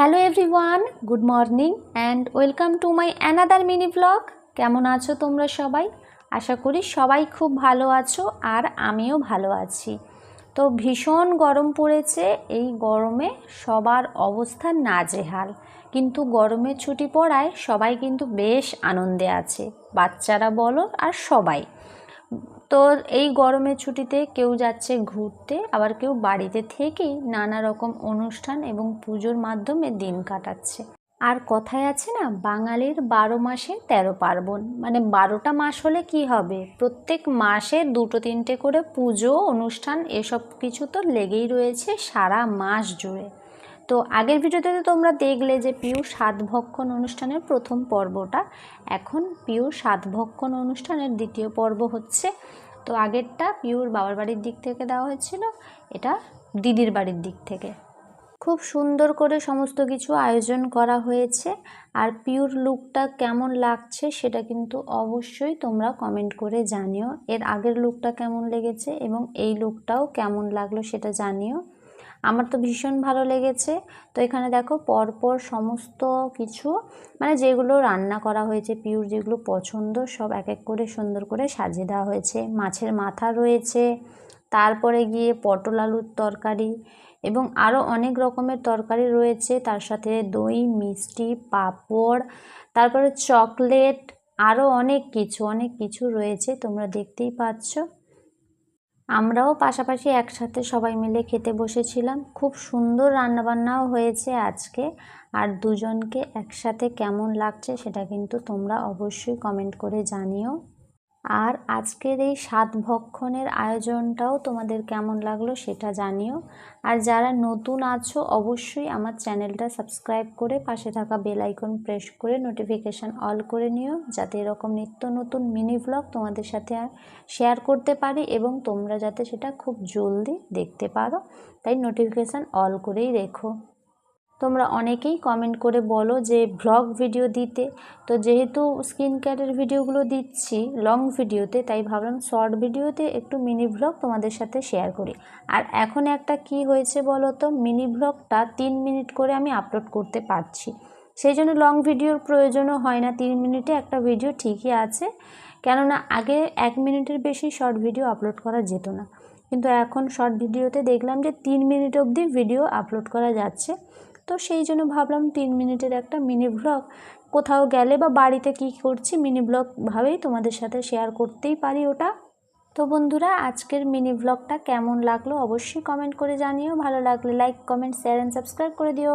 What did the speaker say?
Hello everyone good morning and welcome to my another mini blog কেমন আছো তোমরা সবাই? আশা করি সবাই খুব ভালো আছো আর আমিও ভালো আছি। তো ভীষণ গরম পড়েছে, এই গরমে সবার অবস্থা নাজেহাল। কিন্তু গরমের ছুটি পড়ায় সবাই কিন্তু বেশ আনন্দে আছে। বাচ্চারা বলো আর সবাই। তো এই গরমের ছুটিতে কেউ যাচ্ছে ঘুরতে, আবার কেউ বাড়িতে থেকেই নানা রকম অনুষ্ঠান এবং পুজোর মাধ্যমে দিন কাটাচ্ছে। আর কথায় আছে না, বাঙালির বারো মাসে তেরো পার্বণ। মানে বারোটা মাস হলে কি হবে? প্রত্যেক মাসে দুটো তিনটে করে পুজো, অনুষ্ঠান, এসব কিছু তো লেগেই রয়েছে সারা মাস জুড়ে। তো আগের ভিডিওতে তো তোমরা দেখলে যে পিউ সাতভক্ষণ অনুষ্ঠানের প্রথম পর্বটা। এখন পিউ সাতভক্ষণ অনুষ্ঠানের দ্বিতীয় পর্ব হচ্ছে। তো আগেরটা পিউর বাবার বাড়ির দিক থেকে দেওয়া হয়েছিল, এটা দিদির বাড়ির দিক থেকে। খুব সুন্দর করে সমস্ত কিছু আয়োজন করা হয়েছে, আর পিওর লুকটা কেমন লাগছে সেটা কিন্তু অবশ্যই তোমরা কমেন্ট করে জানিও। এর আগের লুকটা কেমন লেগেছে এবং এই লুকটাও কেমন লাগল সেটা জানিও। আমার তো ভীষণ ভালো লেগেছে। তো এখানে দেখো পরপর সমস্ত কিছু মানে যেগুলো রান্না করা হয়েছে, পিউর যেগুলো পছন্দ, সব এক এক করে সুন্দর করে সাজিয়ে দেওয়া হয়েছে। মাছের মাথা রয়েছে, তারপরে গিয়ে পটল আলুর তরকারি এবং আরও অনেক রকমের তরকারি রয়েছে। তার সাথে দই, মিষ্টি, পাঁপড়, তারপরে চকলেট আরও অনেক কিছু অনেক কিছু রয়েছে, তোমরা দেখতেই পাচ্ছ। আমরাও পাশাপাশি একসাথে সবাই মিলে খেতে বসেছিলাম। খুব সুন্দর রান্নাবান্নাও হয়েছে আজকে। আর দুজনকে একসাথে কেমন লাগছে সেটা কিন্তু তোমরা অবশ্যই কমেন্ট করে জানিও। আর আজকের এই সাত ভক্ষণের আয়োজনটাও তোমাদের কেমন লাগল সেটা জানিও। আর যারা নতুন আছো, অবশ্যই আমার চ্যানেলটা সাবস্ক্রাইব করে পাশে থাকা বেল আইকন প্রেস করে নোটিফিকেশান অল করে নিও, যাতে এরকম নিত্য নতুন মিনি ভ্লগ তোমাদের সাথে শেয়ার করতে পারি এবং তোমরা যাতে সেটা খুব জলদি দেখতে পারো। তাই নোটিফিকেশান অল করেই রেখো। তোমরা অনেকেই কমেন্ট করে বলো যে ভ্লগ ভিডিও দিতে। তো যেহেতু স্কিন কেয়ারের ভিডিওগুলো দিচ্ছি লং ভিডিওতে তাই ভাবলাম শর্ট ভিডিওতে একটু মিনি ভ্লগ তোমাদের সাথে শেয়ার করি। আর এখন একটা কি হয়েছে বলো তো মিনি ভ্লগটা তিন মিনিট করে আমি আপলোড করতে পারছি। সেই জন্য লং ভিডিওর প্রয়োজনও হয় না, তিন মিনিটে একটা ভিডিও ঠিকই আছে। কেননা আগে এক মিনিটের বেশি শর্ট ভিডিও আপলোড করা যেত না। কিন্তু এখন শর্ট ভিডিওতে দেখলাম যে তিন মিনিট অবধি ভিডিও আপলোড করা যাচ্ছে। তো সেই জন্য ভাবলাম তিন মিনিটের একটা মিনি ব্লগ কোথাও গেলে বা বাড়িতে কি করছি মিনি ব্লগ ভাবেই তোমাদের সাথে শেয়ার করতেই পারি ওটা। তো বন্ধুরা, আজকের মিনি ব্লগটা কেমন লাগল অবশ্যই কমেন্ট করে জানিও। ভালো লাগলে like comment share and subscribe করে দিও।